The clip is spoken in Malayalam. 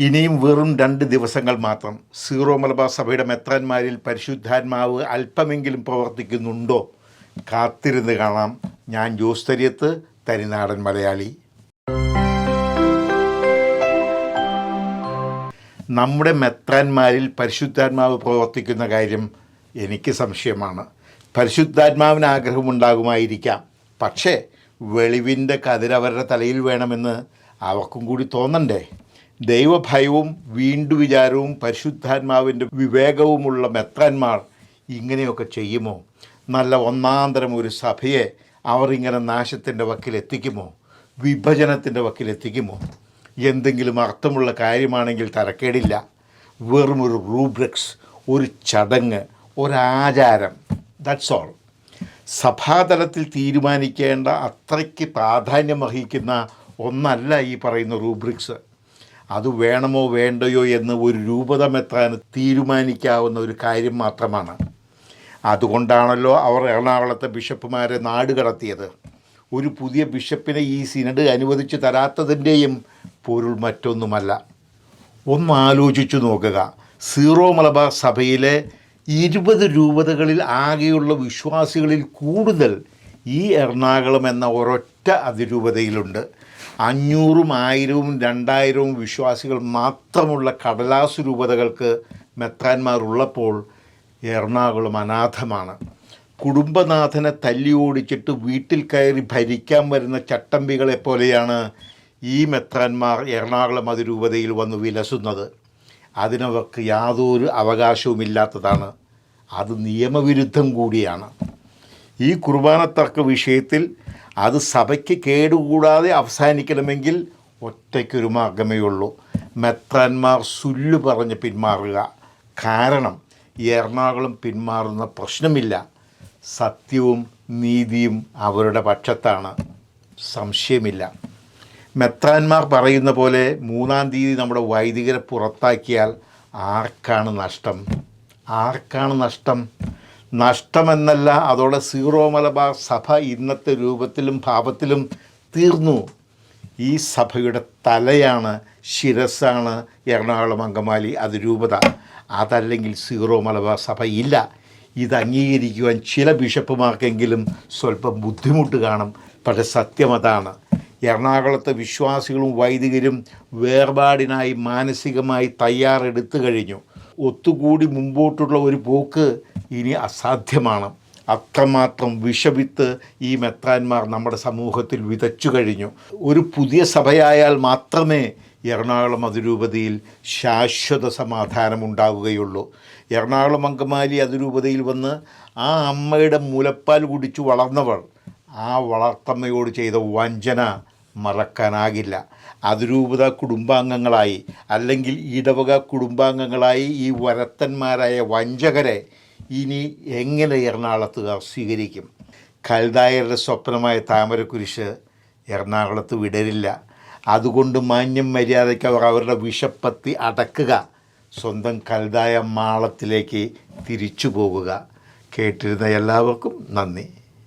ഇനിയും വെറും രണ്ട് ദിവസങ്ങൾ മാത്രം. സീറോ മലബാർ സഭയുടെ മെത്രാന്മാരിൽ പരിശുദ്ധാത്മാവ് അല്പമെങ്കിലും പ്രവർത്തിക്കുന്നുണ്ടോ? കാത്തിരുന്ന് കാണാം. ഞാൻ ജോസ് തരിയത്ത് തരിനാടൻ മലയാളി. നമ്മുടെ മെത്രാന്മാരിൽ പരിശുദ്ധാത്മാവ് പ്രവർത്തിക്കുന്ന കാര്യം എനിക്ക് സംശയമാണ്. പരിശുദ്ധാത്മാവിന് ആഗ്രഹമുണ്ടാകുമായിരിക്കാം. പക്ഷേ വെളിവിന്റെ കതിരവരുടെ തലയിൽ വേണമെന്ന് അവർക്കും കൂടി തോന്നണ്ടേ? ദൈവഭയവും വീണ്ടു വിചാരവും പരിശുദ്ധാത്മാവിന്റെ വിവേകവുമുള്ള മെത്രാന്മാർ ഇങ്ങനെയൊക്കെ ചെയ്യുമോ? നല്ല ഒന്നാന്തരം ഒരു സഭയെ അവർ ഇങ്ങനെ നാശത്തിന്റെ വക്കിലെത്തിക്കുമോ വിഭജനത്തിന്റെ വക്കിലെത്തിക്കുമോ എന്തെങ്കിലും അർത്ഥമുള്ള കാര്യമാണെങ്കിൽ തരക്കേടില്ല. വെറും ഒരു റൂബ്രിക്സ് ഒരു ചടങ്ങ് ഒരാചാരം. ദാറ്റ്സ് ഓൾ സഭാതലത്തിൽ തീരുമാനിക്കേണ്ട അത്രയ്ക്ക് പ്രാധാന്യം വഹിക്കുന്ന ഒന്നല്ല ഈ പറയുന്ന റൂബ്രിക്സ്. അത് വേണമോ വേണ്ടയോ എന്ന് ഒരു രൂപതമെത്താൻ തീരുമാനിക്കാവുന്ന ഒരു കാര്യം മാത്രമാണ്. അതുകൊണ്ടാണല്ലോ അവർ എറണാകുളത്തെ ബിഷപ്പുമാരെ നാട് കടത്തിയത്. ഒരു പുതിയ ബിഷപ്പിനെ ഈ സിനഡ് അനുവദിച്ചു തരാത്തതിന്റെയും പൊരുൾ മറ്റൊന്നുമല്ല. ഒന്ന് ആലോചിച്ചു നോക്കുക. സീറോ മലബാർ സഭയിലെ ഇരുപത് രൂപതകളിൽ ആകെയുള്ള വിശ്വാസികളിൽ കൂടുതൽ ഈ എറണാകുളം എന്ന ഒരൊറ്റ അതിരൂപതയിലുണ്ട്. അഞ്ഞൂറും ആയിരവും രണ്ടായിരവും വിശ്വാസികൾ മാത്രമുള്ള കടലാസ് രൂപതകൾക്ക് മെത്രാന്മാരുള്ളപ്പോൾ എറണാകുളം അനാഥമാണ്. കുടുംബനാഥനെ തല്ലി ഓടിച്ചിട്ട് വീട്ടിൽ കയറി ഭരിക്കാൻ വരുന്ന ചട്ടമ്പികളെ പോലെയാണ് ഈ മെത്രാന്മാർ എറണാകുളം അതിരൂപതയിൽ വന്ന് വിലസുന്നത്. അതിനവർക്ക് യാതൊരു അവകാശവുമില്ലാത്തതാണ്. അത് നിയമവിരുദ്ധം കൂടിയാണ്. ഈ കുർബാന തർക്ക വിഷയത്തിൽ അത് സഭയ്ക്ക് കേടുകൂടാതെ അവസാനിക്കണമെങ്കിൽ ഒറ്റയ്ക്കൊരു മാർഗമേ ഉള്ളൂ മെത്രാന്മാർ സുല്ലു പറഞ്ഞ് പിന്മാറുക. കാരണം എറണാകുളം പിന്മാറുന്ന പ്രശ്നമില്ല. സത്യവും നീതിയും അവരുടെ പക്ഷത്താണ്. സംശയമില്ല. മെത്രാന്മാർ പറയുന്ന പോലെ മൂന്നാം തീയതി നമ്മുടെ വൈദികരെ പുറത്താക്കിയാൽ ആർക്കാണ് നഷ്ടം? ആർക്കാണ് നഷ്ടം? നഷ്ടമെന്നല്ല അതോടെ സീറോ മലബാർ സഭ ഇന്നത്തെ രൂപത്തിലും ഭാവത്തിലും തീർന്നു. ഈ സഭയുടെ തലയാണ് ശിരസാണ് എറണാകുളം അങ്കമാലി അത് രൂപത. അതല്ലെങ്കിൽ സീറോ മലബാർ സഭ ഇല്ല. ഇത് അംഗീകരിക്കുവാൻ ചില ബിഷപ്പുമാർക്കെങ്കിലും സ്വല്പം ബുദ്ധിമുട്ട് കാണും. പക്ഷെ സത്യം അതാണ്. എറണാകുളത്തെ വിശ്വാസികളും വൈദികരും വേർപാടിനായി മാനസികമായി തയ്യാറെടുത്തു കഴിഞ്ഞു. ഒത്തുകൂടി മുമ്പോട്ടുള്ള ഒരു പോക്ക് ഇനി അസാധ്യമാണ്. അത്രമാത്രം വിഷവിത്ത് ഈ മെത്രാന്മാർ നമ്മുടെ സമൂഹത്തിൽ വിതച്ചു കഴിഞ്ഞു. ഒരു പുതിയ സഭയായാൽ മാത്രമേ എറണാകുളം അതിരൂപതയിൽ ശാശ്വത സമാധാനമുണ്ടാവുകയുള്ളൂ എറണാകുളം അങ്കമാലി അതിരൂപതയിൽ വന്ന് ആ അമ്മയുടെ മുലപ്പാൽ കുടിച്ചു വളർന്നവൾ ആ വളർത്തമ്മയോട് ചെയ്ത വഞ്ചന മറക്കാനാകില്ല. അതിരൂപത കുടുംബാംഗങ്ങളായി അല്ലെങ്കിൽ ഇടവക കുടുംബാംഗങ്ങളായി ഈ വരത്തന്മാരായ വഞ്ചകരെ ഇനി എങ്ങനെ എറണാകുളത്തുകാർ സ്വീകരിക്കും? കൽദായരുടെ സ്വപ്നമായ താമരക്കുരിശ് എറണാകുളത്ത് വിടരില്ല. അതുകൊണ്ട് മാന്യം മര്യാദയ്ക്ക് അവർ അവരുടെ വിഷപ്പത്തി അടക്കുക. സ്വന്തം കൽതായ മാളത്തിലേക്ക് തിരിച്ചു പോകുക. കേട്ടിരുന്ന എല്ലാവർക്കും നന്ദി.